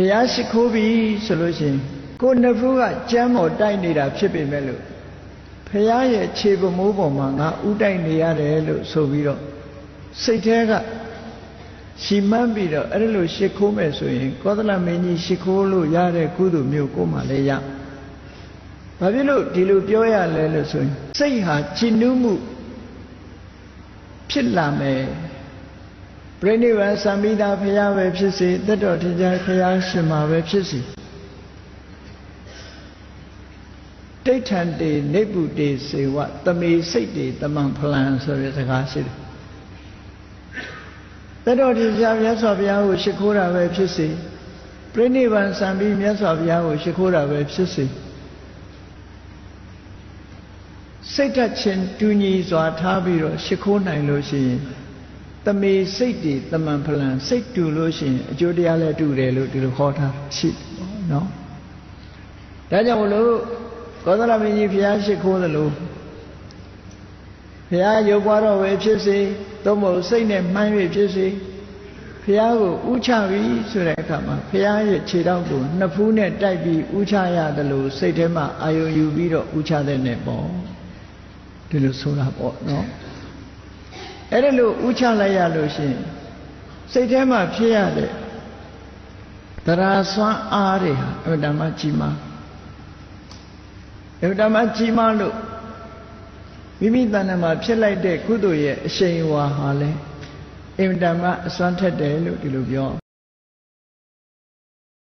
ဘုရားရှိခိုးပြီဆိုလို့ရှိရင်ကိုယ်နှစ်ဖူးကကြမ်းမော်တိုက်နေတာဖြစ်ပေမဲ့လို့ဘုရားရဲ့ခြေပမိုးပေါ်မှာငါဥတိုက်နေရတယ်လို့ဆိုပြီးတော့စိတ်ထဲကရှီမန်းပြီးတော့အဲ့လိုရှိခိုးမယ်ဆိုရင်ကောသလမင်းကြီးရှိခိုးလို့ရတဲ့ကုသိုလ်မျိုးကိုမှလည်းရဘာဖြစ်လို့ဒီလိုပြောရလဲလို့ဆိုရင်စိတ်ဟာကြည်နူးမှုဖြစ်လာမယ် ပြိဋိဘံသံမိတာဖရာပဲဖြစ်စေတက်တော်ထင်ရှားဖရာရှင်မှာပဲဖြစ်စေတိဋ္ဌံတေနေပုတေစေဝတမေစိတ်တေတမံဖလံဆိုတဲ့စကားရှိတယ်တက်တော်ထင်ရှားမြတ်စွာဘုရားကိုရှိခိုးတာပဲဖြစ်စေပြိဋိဘံသံပြီးမြတ်စွာဘုရားကိုရှိခိုးတာပဲဖြစ်စေစိတ်ဓာတ်ချင်းတူညီစွာထားပြီးတော့ရှိခိုးနိုင်လို့ရှိရင် တမေစိတ်တွေတမန်ဖလန်စိတ်တူလို့ရှိရင်အကျိုးတရားလည်းတူတယ်လို့ဒီလိုခေါ်ထားရှိတယ်ပေါ့နော်ဒါကြောင့်မလို့ကောသလမင်းကြီးဘုရားရှိခိုးသလိုဘုရားရုပ်ပွားတော့ပဲဖြစ်စေသို့မဟုတ်စိတ်နဲ့မှန်း၍ဖြစ်စေဘုရားကိုဥချပြီဆိုတဲ့အခါမှာဘုရားရဲ့ခြေထောက်ကိုနှစ်ဖူးနဲ့တိုက်ပြီးဥချရတယ်လို့စိတ်ထဲမှာအာယုံယူပြီးတော့ဥချတဲ့နဲ့ပေါ့ဒီလိုဆိုတာပေါ့နော် အဲ့ဒါလို့ဥချလိုက်ရလို့ရှိရင်စိတ်ထဲမှာဖြစ်ရတဲ့တရားစွမ်းအားတွေဟာအမှန်တမ်းကြီးမားအမှန်တမ်းကြီးမားလို့မိမိတဏ္ဍာမှာဖြစ်လိုက်တဲ့ကုသိုလ်ရဲ့အရှိန်အဝါဟာလဲအမှန်တမ်းအစွမ်းထက်တယ်လို့ဒီလိုပြော